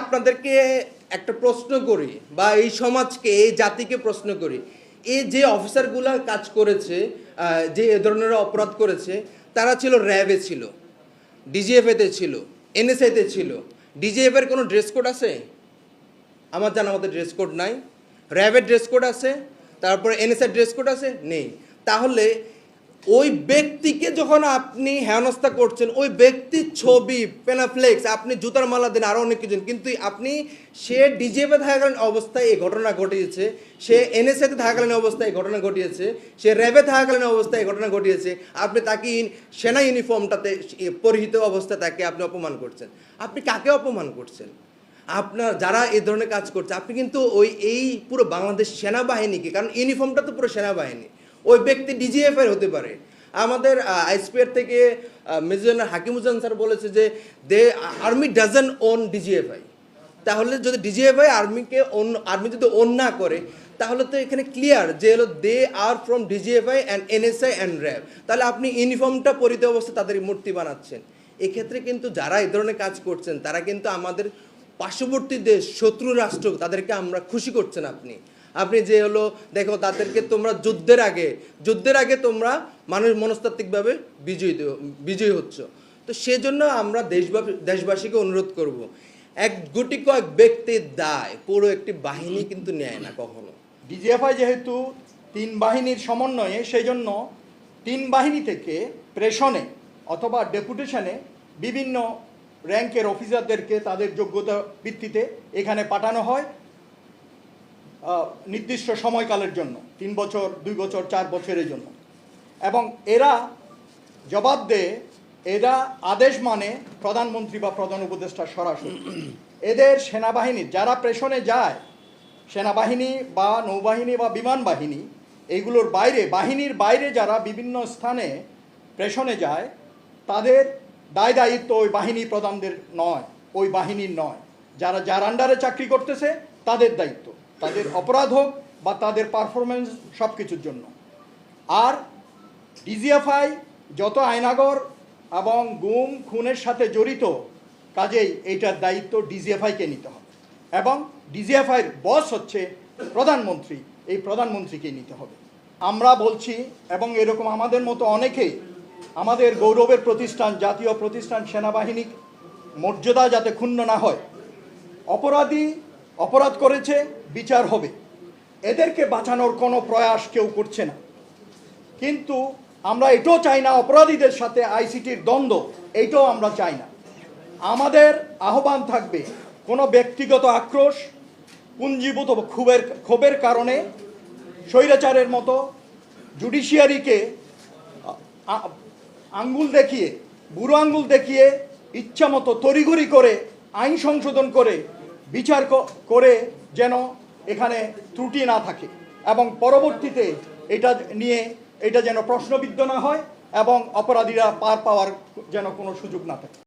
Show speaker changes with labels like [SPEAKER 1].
[SPEAKER 1] আপনাদেরকে একটা প্রশ্ন করি বা এই সমাজকে, এই জাতিকে প্রশ্ন করি। এই যে অফিসারগুলা কাজ করেছে যে এ ধরনের অপরাধ করেছে, তারা ছিল র্যাবে ছিল ডিজিএফএতে ছিল এনএসআইতে ছিল। ডিজিএফ এর কোনো ড্রেস কোড আছে? আমার জানা মতো ড্রেস কোড নাই। র্যাবের ড্রেস কোড আছে, তারপরে এনএসআই ড্রেস কোড আছে? নেই। তাহলে ওই ব্যক্তিকে যখন আপনি হেনস্থা করছেন, ওই ব্যক্তির ছবি পেনাফ্লেক্স আপনি জুতার মালা দেন আরও অনেক কিছু কিন্তু আপনি সে ডিজেপে থাকাকালীন অবস্থায় এই ঘটনা ঘটিয়েছে, সে এনএসএতে থাকাকালীন অবস্থায় এই ঘটনা ঘটিয়েছে, সে র্যাবে থাকাকালীন অবস্থায় এই ঘটনা ঘটিয়েছে, আপনি তাকে সেনা ইউনিফর্মটাতে পরিহিত অবস্থায় তাকে আপনি অপমান করছেন। আপনি কাকে অপমান করছেন? আপনার যারা এই ধরনের কাজ করছে, আপনি কিন্তু ওই, এই পুরো বাংলাদেশ সেনাবাহিনীকে, কারণ ইউনিফর্মটা তো পুরো সেনাবাহিনী ওই ব্যক্তি ডিজিএফ এর হতে পারে। আমাদের আইসপিআর থেকে মেজর হাকিমুজান স্যার বলেছে যে, they, army doesn't own DGFI. তাহলে যদি ডিজিএফআই আর্মিকে ওন, আর্মি যদি ওন না করে, তাহলে তো এখানে ক্লিয়ার যে হলো, they are from DGFI and NSI and RAB. তাহলে আপনি ইউনিফর্মটা পরিতে অবস্থায় তাদের মূর্তি বানাচ্ছেন। এক্ষেত্রে কিন্তু যারা এই ধরনের কাজ করছেন, তারা কিন্তু আমাদের পার্শ্ববর্তী দেশ, শত্রু রাষ্ট্র, তাদেরকে আমরা খুশি করছেন আপনি। আপনি যে হলো, দেখো তাদেরকে তোমরা যুদ্ধের আগে যুদ্ধের আগে তোমরা মানুষ মনস্তাত্ত্বিকভাবে বিজয়ী বিজয়ী হচ্ছ। তো সেজন্য আমরা দেশবাসী দেশবাসীকে অনুরোধ করব, এক গুটি কয়েক ব্যক্তির দায়, পুরো একটি বাহিনী কিন্তু নেয় না কখনো।
[SPEAKER 2] ডিজিএফআই যেহেতু তিন বাহিনীর সমন্বয়ে সেই জন্য তিন বাহিনী থেকে প্রেশনে অথবা ডেপুটেশনে বিভিন্ন র্যাঙ্কের অফিসারদেরকে তাদের যোগ্যতা ভিত্তিতে এখানে পাঠানো হয়। নির্দিষ্ট সময়কালের জন্য, তিন বছর, দুই বছর, চার বছরের জন্য। এবং এরা জবাব দেয়, এরা আদেশ মানে প্রধানমন্ত্রী বা প্রধান উপদেষ্টা সরাসরি। এদের সেনাবাহিনী, যারা প্রেষণে যায়, সেনাবাহিনী বা নৌবাহিনী বা বিমান বাহিনী এইগুলোর বাইরে, বাহিনীর বাইরে যারা বিভিন্ন স্থানে প্রেষণে যায়, তাদের দায় দায়িত্ব ওই বাহিনী প্রধানদের নয়, ওই বাহিনীর নয়। যারা, যার আন্ডারে চাকরি করতেছে, তাদের দায়িত্ব। তাদের অপরাধ হোক বা তাদের পারফরমেন্স সব কিছুর জন্য। আর ডিজিএফআই যত আয়নাগর এবং গুম, খুনের সাথে জড়িত, কাজেই এইটার দায়িত্ব ডিজিএফআইকে নিতে হবে। এবং ডিজিএফআইয়ের বস হচ্ছে প্রধানমন্ত্রী, এই প্রধানমন্ত্রীকে নিতে হবে। আমরা বলছি, এবং এরকম আমাদের মতো অনেকেই আমাদের গৌরবের প্রতিষ্ঠান, জাতীয় প্রতিষ্ঠান সেনাবাহিনী, মর্যাদা যাতে ক্ষুণ্ণ না হয়, অপরাধী অপরাধ করেছে, বিচার হবে। এদেরকে বাঁচানোর কোনো প্রয়াস কেউ করছে না। কিন্তু আমরা এটাও চাই না, অপরাধীদের সাথে আইসিটির দ্বন্দ্ব এইটাও আমরা চাই না। আমাদের আহ্বান থাকবে কোনো ব্যক্তিগত আক্রোশ, পুঞ্জীভূত ক্ষোভের ক্ষোভের কারণে স্বৈরাচারের মতো জুডিশিয়ারিকে আঙ্গুল দেখিয়ে, বুড়ো আঙ্গুল দেখিয়ে ইচ্ছা মতো তড়িঘড়ি করে আইন সংশোধন করে বিচার করে যেন এখানে ত্রুটি না থাকে। এবং পরবর্তীতে এটা নিয়ে এটা যেন প্রশ্নবিদ্ধ না হয় এবং অপরাধীরা পার পাওয়ার যেন কোনো সুযোগ না থাকে।